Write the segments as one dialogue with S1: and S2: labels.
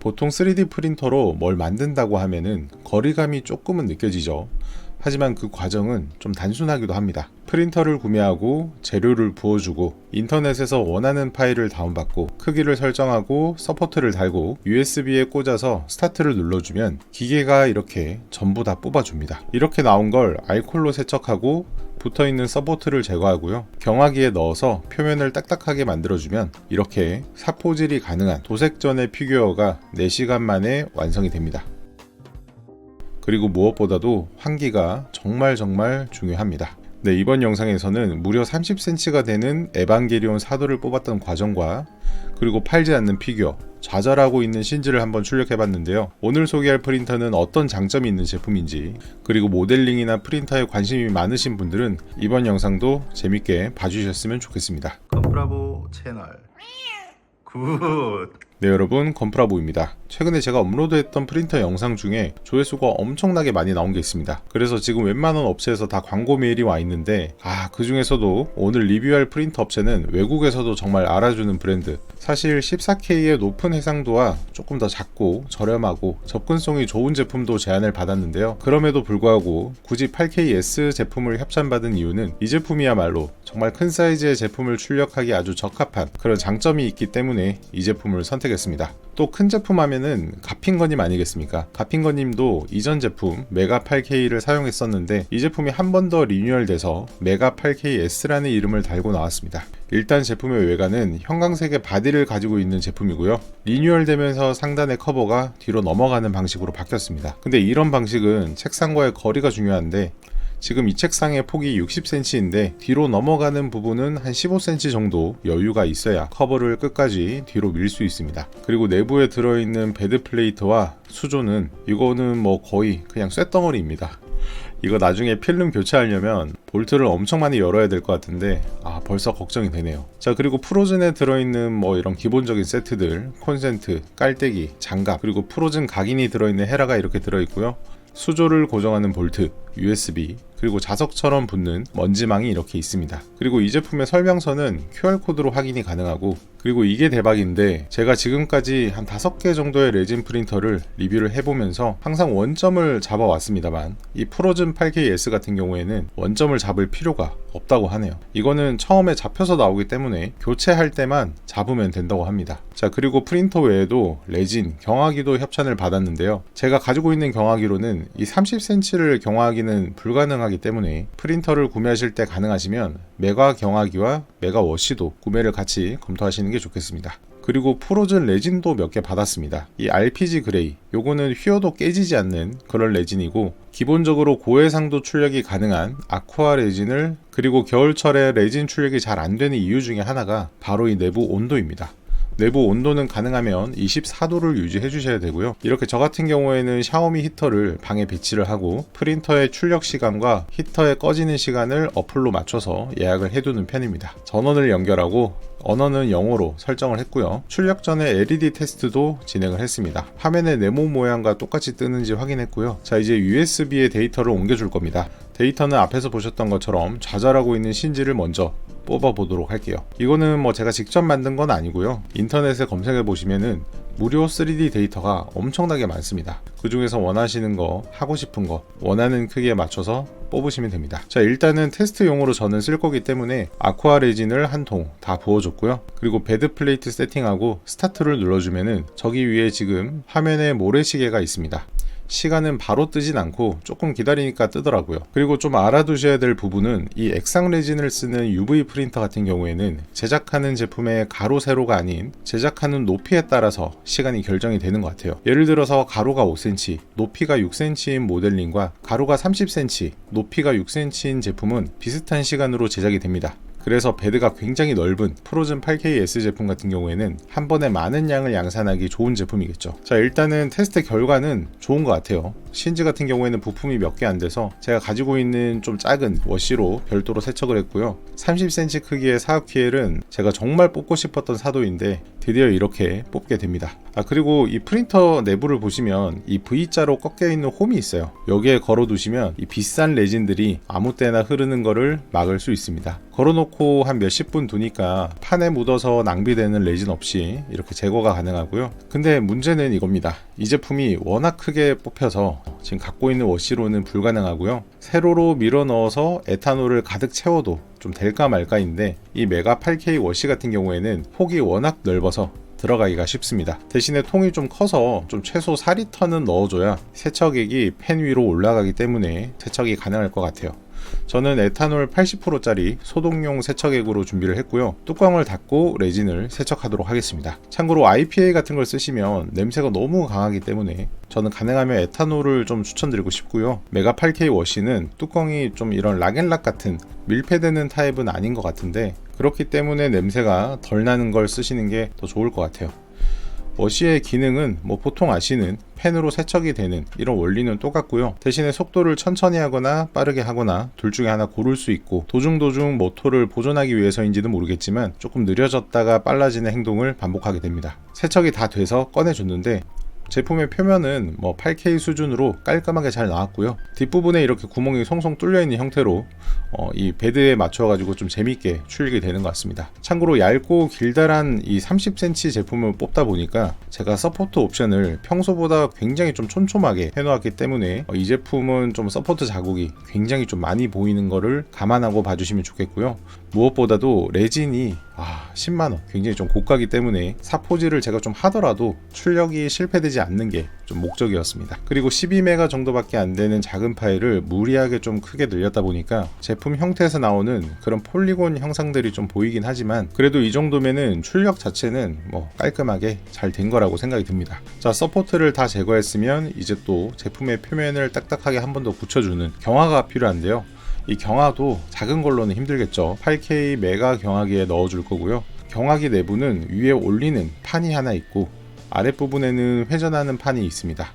S1: 보통 3D 프린터로 뭘 만든다고 하면은 거리감이 조금은 느껴지죠. 하지만 그 과정은 좀 단순하기도 합니다. 프린터를 구매하고 재료를 부어주고 인터넷에서 원하는 파일을 다운받고 크기를 설정하고 서포트를 달고 USB에 꽂아서 스타트를 눌러주면 기계가 이렇게 전부 다 뽑아줍니다. 이렇게 나온 걸 알콜로 세척하고 붙어있는 서포트를 제거하고요. 경화기에 넣어서 표면을 딱딱하게 만들어주면 이렇게 사포질이 가능한 도색전의 피규어가 4시간 만에 완성이 됩니다. 그리고 무엇보다도 환기가 정말 정말 중요합니다. 네, 이번 영상에서는 무려 30cm가 되는 에반게리온 사도를 뽑았던 과정과 그리고 팔지 않는 피규어, 좌절하고 있는 신지를 한번 출력해봤는데요. 오늘 소개할 프린터는 어떤 장점이 있는 제품인지, 그리고 모델링이나 프린터에 관심이 많으신 분들은 이번 영상도 재밌게 봐주셨으면 좋겠습니다.
S2: 컴프라보 채널 굿
S1: 네 여러분 건프라보입니다. 최근에 제가 업로드했던 프린터 영상 중에 조회수가 엄청나게 많이 나온 게 있습니다. 그래서 지금 웬만한 업체에서 다 광고 메일이 와 있는데 아 그 중에서도 오늘 리뷰할 프린터 업체는 외국에서도 정말 알아주는 브랜드 사실 14K의 높은 해상도와 조금 더 작고 저렴하고 접근성이 좋은 제품도 제안을 받았는데요. 그럼에도 불구하고 굳이 8KS 제품을 협찬받은 이유는 이 제품이야말로 정말 큰 사이즈의 제품을 출력하기 아주 적합한 그런 장점이 있기 때문에 이 제품을 선택 했습니다. 또 큰 제품 하면은 가핑거님 아니겠습니까? 가핑거님도 이전 제품 메가 8K를 사용했었는데 이 제품이 한 번 더 리뉴얼돼서 메가 8KS라는 이름을 달고 나왔습니다. 일단 제품의 외관은 형광색의 바디를 가지고 있는 제품이고요. 리뉴얼되면서 상단의 커버가 뒤로 넘어가는 방식으로 바뀌었습니다. 근데 이런 방식은 책상과의 거리가 중요한데 지금 이 책상의 폭이 60cm인데 뒤로 넘어가는 부분은 한 15cm 정도 여유가 있어야 커버를 끝까지 뒤로 밀 수 있습니다. 그리고 내부에 들어있는 베드 플레이트와 수조는 이거는 뭐 거의 그냥 쇳덩어리입니다. 이거 나중에 필름 교체하려면 볼트를 엄청 많이 열어야 될 것 같은데 아 벌써 걱정이 되네요 자 그리고 프로즌에 들어있는 뭐 이런 기본적인 세트들 콘센트, 깔때기, 장갑 그리고 프로즌 각인이 들어있는 헤라가 이렇게 들어있고요 수조를 고정하는 볼트, USB, 그리고 자석처럼 붙는 먼지망이 이렇게 있습니다. 그리고 이 제품의 설명서는 QR코드로 확인이 가능하고 그리고 이게 대박인데 제가 지금까지 한 5개 정도의 레진 프린터를 리뷰를 해보면서 항상 원점을 잡아왔습니다만 이 프로즌 8KS 같은 경우에는 원점을 잡을 필요가 없다고 하네요. 이거는 처음에 잡혀서 나오기 때문에 교체할 때만 잡으면 된다고 합니다. 자 그리고 프린터 외에도 레진, 경화기도 협찬을 받았는데요. 제가 가지고 있는 경화기로는 이 30cm를 경화하기는 불가능하기 때문에 프린터를 구매하실 때 가능하시면 메가 경화기와 메가 워시도 구매를 같이 검토하시는 게 좋겠습니다. 그리고 프로즌 레진도 몇 개 받았습니다. 이 RPG 그레이, 요거는 휘어도 깨지지 않는 그런 레진이고 기본적으로 고해상도 출력이 가능한 아쿠아 레진을 그리고 겨울철에 레진 출력이 잘 안 되는 이유 중에 하나가 바로 이 내부 온도입니다. 내부 온도는 가능하면 24도를 유지해 주셔야 되고요. 이렇게 저 같은 경우에는 샤오미 히터를 방에 배치를 하고 프린터의 출력 시간과 히터의 꺼지는 시간을 어플로 맞춰서 예약을 해두는 편입니다. 전원을 연결하고 언어는 영어로 설정을 했고요. 출력 전에 LED 테스트도 진행을 했습니다. 화면의 네모 모양과 똑같이 뜨는지 확인했고요. 자 이제 USB에 데이터를 옮겨줄 겁니다. 데이터는 앞에서 보셨던 것처럼 좌절하고 있는 신지를 먼저 뽑아 보도록 할게요. 이거는 뭐 제가 직접 만든 건 아니고요. 인터넷에 검색해 보시면은 무료 3D 데이터가 엄청나게 많습니다. 그 중에서 원하시는 거, 하고 싶은 거, 원하는 크기에 맞춰서 뽑으시면 됩니다. 자, 일단은 테스트용으로 저는 쓸 거기 때문에 아쿠아 레진을 한 통 다 부어줬고요. 그리고 베드 플레이트 세팅하고 스타트를 눌러주면은 저기 위에 지금 화면에 모래시계가 있습니다. 시간은 바로 뜨진 않고 조금 기다리니까 뜨더라고요. 그리고 좀 알아두셔야 될 부분은 이 액상 레진을 쓰는 UV 프린터 같은 경우에는 제작하는 제품의 가로 세로가 아닌 제작하는 높이에 따라서 시간이 결정이 되는 것 같아요. 예를 들어서 가로가 5cm, 높이가 6cm인 모델링과 가로가 30cm, 높이가 6cm인 제품은 비슷한 시간으로 제작이 됩니다. 그래서 베드가 굉장히 넓은 프로즌 8KS 제품 같은 경우에는 한 번에 많은 양을 양산하기 좋은 제품이겠죠. 자, 일단은 테스트 결과는 좋은 것 같아요. 신즈 같은 경우에는 부품이 몇 개 안 돼서 제가 가지고 있는 좀 작은 워시로 별도로 세척을 했고요. 30cm 크기의 사각키엘은 제가 정말 뽑고 싶었던 사도인데 드디어 이렇게 뽑게 됩니다. 아 그리고 이 프린터 내부를 보시면 이 V자로 꺾여 있는 홈이 있어요. 여기에 걸어 두시면 이 비싼 레진들이 아무 때나 흐르는 거를 막을 수 있습니다. 걸어놓고 한 몇십 분 두니까 판에 묻어서 낭비되는 레진 없이 이렇게 제거가 가능하고요. 근데 문제는 이겁니다. 이 제품이 워낙 크게 뽑혀서 지금 갖고 있는 워시로는 불가능하고요. 세로로 밀어 넣어서 에탄올을 가득 채워도 좀 될까 말까인데 이 메가 8K 워시 같은 경우에는 폭이 워낙 넓어서 들어가기가 쉽습니다. 대신에 통이 좀 커서 좀 최소 4리터는 넣어줘야 세척액이 팬 위로 올라가기 때문에 세척이 가능할 것 같아요. 저는 에탄올 80%짜리 소독용 세척액으로 준비를 했고요. 뚜껑을 닫고 레진을 세척하도록 하겠습니다. 참고로 IPA 같은 걸 쓰시면 냄새가 너무 강하기 때문에 저는 가능하면 에탄올을 좀 추천드리고 싶고요. 메가 8K 워시는 뚜껑이 좀 이런 락앤락 같은 밀폐되는 타입은 아닌 것 같은데 그렇기 때문에 냄새가 덜 나는 걸 쓰시는 게 더 좋을 것 같아요. 워시의 기능은 뭐 보통 아시는 펜으로 세척이 되는 이런 원리는 똑같고요. 대신에 속도를 천천히 하거나 빠르게 하거나 둘 중에 하나 고를 수 있고 도중도중 모터를 보존하기 위해서인지는 모르겠지만 조금 느려졌다가 빨라지는 행동을 반복하게 됩니다. 세척이 다 돼서 꺼내줬는데 제품의 표면은 뭐 8K 수준으로 깔끔하게 잘 나왔고요. 뒷부분에 이렇게 구멍이 송송 뚫려 있는 형태로 어, 이 베드에 맞춰가지고 좀 재밌게 출력이 되는 것 같습니다. 참고로 얇고 길다란 이 30cm 제품을 뽑다 보니까 제가 서포트 옵션을 평소보다 굉장히 좀 촘촘하게 해놓았기 때문에 어, 이 제품은 좀 서포트 자국이 굉장히 좀 많이 보이는 거를 감안하고 봐주시면 좋겠고요. 무엇보다도 레진이 아 10만원. 굉장히 좀 고가기 때문에 사포질을 제가 좀 하더라도 출력이 실패되지 않는 게 좀 목적이었습니다. 그리고 12메가 정도밖에 안 되는 작은 파일을 무리하게 좀 크게 늘렸다 보니까 제품 형태에서 나오는 그런 폴리곤 형상들이 좀 보이긴 하지만 그래도 이 정도면은 출력 자체는 뭐 깔끔하게 잘 된 거라고 생각이 듭니다. 자 서포트를 다 제거했으면 이제 또 제품의 표면을 딱딱하게 한 번 더 붙여주는 경화가 필요한데요 이 경화도 작은 걸로는 힘들겠죠. 8K 메가 경화기에 넣어줄 거고요. 경화기 내부는 위에 올리는 판이 하나 있고 아랫부분에는 회전하는 판이 있습니다.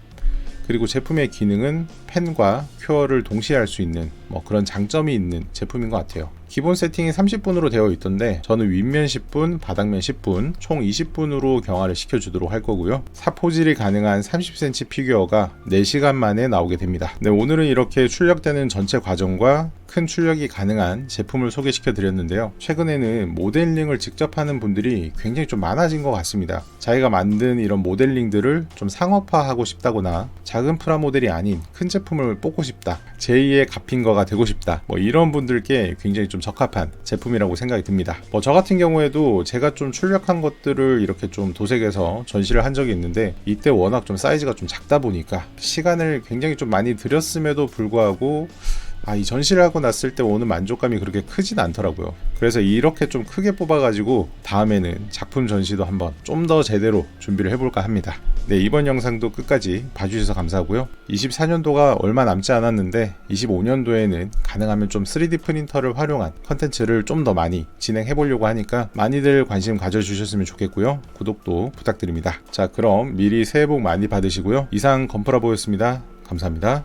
S1: 그리고 제품의 기능은 펜과 큐어를 동시에 할 수 있는 뭐 그런 장점이 있는 제품인 것 같아요. 기본 세팅이 30분으로 되어 있던데 저는 윗면 10분, 바닥면 10분, 총 20분으로 경화를 시켜주도록 할 거고요. 사포질이 가능한 30cm 피규어가 4시간 만에 나오게 됩니다. 네, 오늘은 이렇게 출력되는 전체 과정과 큰 출력이 가능한 제품을 소개시켜 드렸는데요. 최근에는 모델링을 직접 하는 분들이 굉장히 좀 많아진 것 같습니다. 자기가 만든 이런 모델링들을 좀 상업화하고 싶다거나 작은 프라모델이 아닌 큰 제품을 뽑고 싶다. 제2의 가핑거가 되고 싶다. 뭐 이런 분들께 굉장히 좀 적합한 제품이라고 생각이 듭니다. 뭐 저 같은 경우에도 제가 좀 출력한 것들을 이렇게 좀 도색해서 전시를 한 적이 있는데 이때 워낙 좀 사이즈가 좀 작다 보니까 시간을 굉장히 좀 많이 들였음에도 불구하고 아, 이 전시를 하고 났을 때 오는 만족감이 그렇게 크진 않더라고요. 그래서 이렇게 좀 크게 뽑아가지고 다음에는 작품 전시도 한번 좀 더 제대로 준비를 해볼까 합니다. 네, 이번 영상도 끝까지 봐주셔서 감사하고요. 24년도가 얼마 남지 않았는데 25년도에는 가능하면 좀 3D 프린터를 활용한 컨텐츠를 좀 더 많이 진행해 보려고 하니까 많이들 관심 가져주셨으면 좋겠고요. 구독도 부탁드립니다. 자, 그럼 미리 새해 복 많이 받으시고요. 이상 건프라보였습니다. 감사합니다.